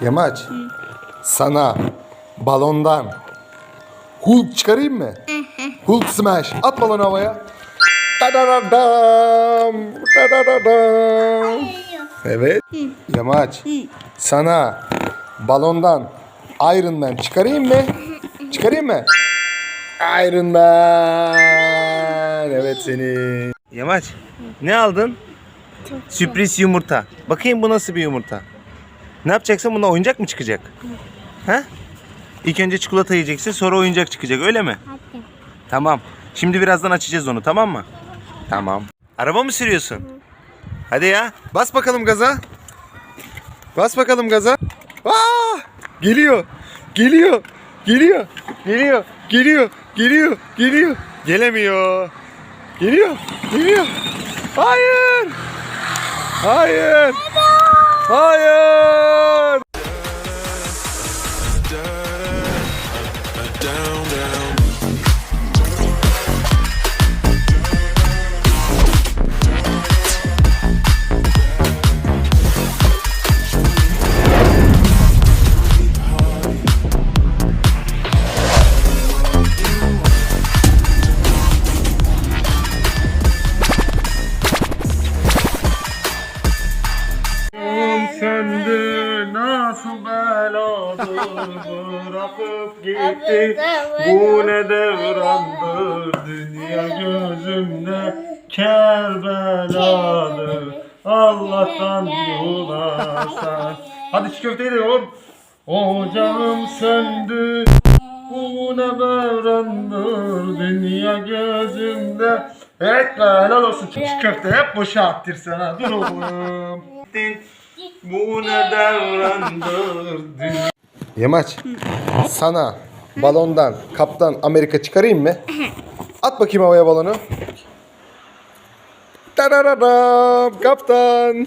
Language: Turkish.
Yamaç. Sana balondan Hulk çıkarayım mı? Hulk smash. At balonu havaya. Tadadadam. Tadadadam. Evet. Yamaç. Sana balondan Iron Man çıkarayım mı? Çıkarayım mı? Iron Man. Evet seni. Yamaç. Ne aldın? Sürpriz yumurta. Bakayım bu nasıl bir yumurta? Ne yapacaksın? Bunda oyuncak mı çıkacak? Ha? İlk önce çikolata yiyeceksin sonra oyuncak çıkacak öyle mi? Hadi. Tamam. Şimdi birazdan açacağız onu tamam mı? Tamam. Araba mı sürüyorsun? Hadi ya. Bas bakalım gaza. Bas bakalım gaza. Aa! Geliyor. Geliyor. Geliyor. Geliyor. Geliyor. Geliyor. Geliyor. Gelemiyor. Geliyor. Geliyor. Hayır. Hayır. Hayır. Söndü nasıl beladır bırakıp gitti? Bu ne devrandır? dünya gözümde kerbeladır. Allah'tan bularsan Hadi şu köfteyi de yoğur Ocağım söndü. Bu ne devrandır? Dünya gözümde Evet helal olsun. Şu köfte hep boşa attırsan ha dur oğlum bu ne devrandır Yamaç sana balondan kaptan Amerika çıkarayım mı? At bakayım havaya balonu. Tararadam kaptan.